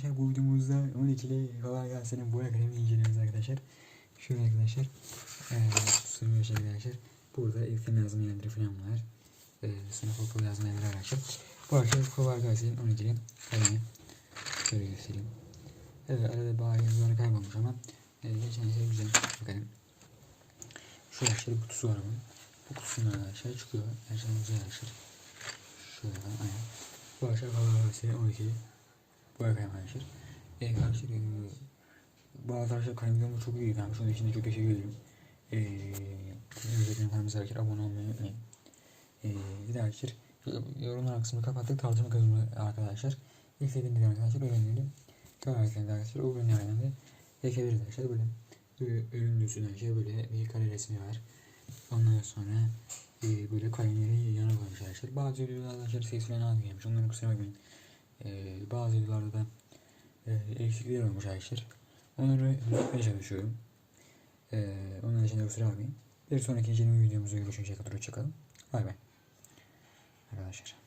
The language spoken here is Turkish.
arkadaşlar bu videomuzda 12'li kolay gelsin boya kalemini inceliyoruz arkadaşlar. Şöyle arkadaşlar. Eee sunuyor şey arkadaşlar. Burada ilk yazma yerleri falan var. Eee sınıf okul yazma yerleri arkadaşlar. Bu arkadaşlar kolay gelsin 12'li kalemi. Şöyle göstereyim. Evet arada bazı yazılar kaybolmuş ama e, geçen şey güzel bir kalem. Şu arkadaşlar bir kutusu var bunun. Bu kutusundan arkadaşlar çıkıyor. Şey güzel arkadaşlar. Şöyle ben aynen. Bu arkadaşlar kolay gelsin 12'li. Bu efendim arkadaşlar. E, arkadaşlar e, bu arkadaşlar kanal videomu çok iyi gelmiş. Onun için de çok teşekkür ederim. E, özellikle kanalımıza arkadaşlar abone olmayı unutmayın. E, bir de arkadaşlar yorumlar kısmını kapattık. Tartışma kısmı arkadaşlar. İlk dediğim arkadaşlar öğrenelim. Karakterinde arkadaşlar o ürünlerden de ekleyebiliriz arkadaşlar. Böyle ürün üstüne arkadaşlar böyle bir kare resmi var. Ondan sonra e, böyle kalemleri yana koymuş arkadaşlar. Bazı videolarda arkadaşlar ses falan az gelmiş. Onları kusura bakmayın. Ee, bazı videolarda da e, olmuş arkadaşlar. Onları düzeltmeye çalışıyorum. Ee, onun için de kusura bakmayın. Bir sonraki inceleme videomuzda görüşünceye kadar hoşçakalın. Bay bay. Arkadaşlar.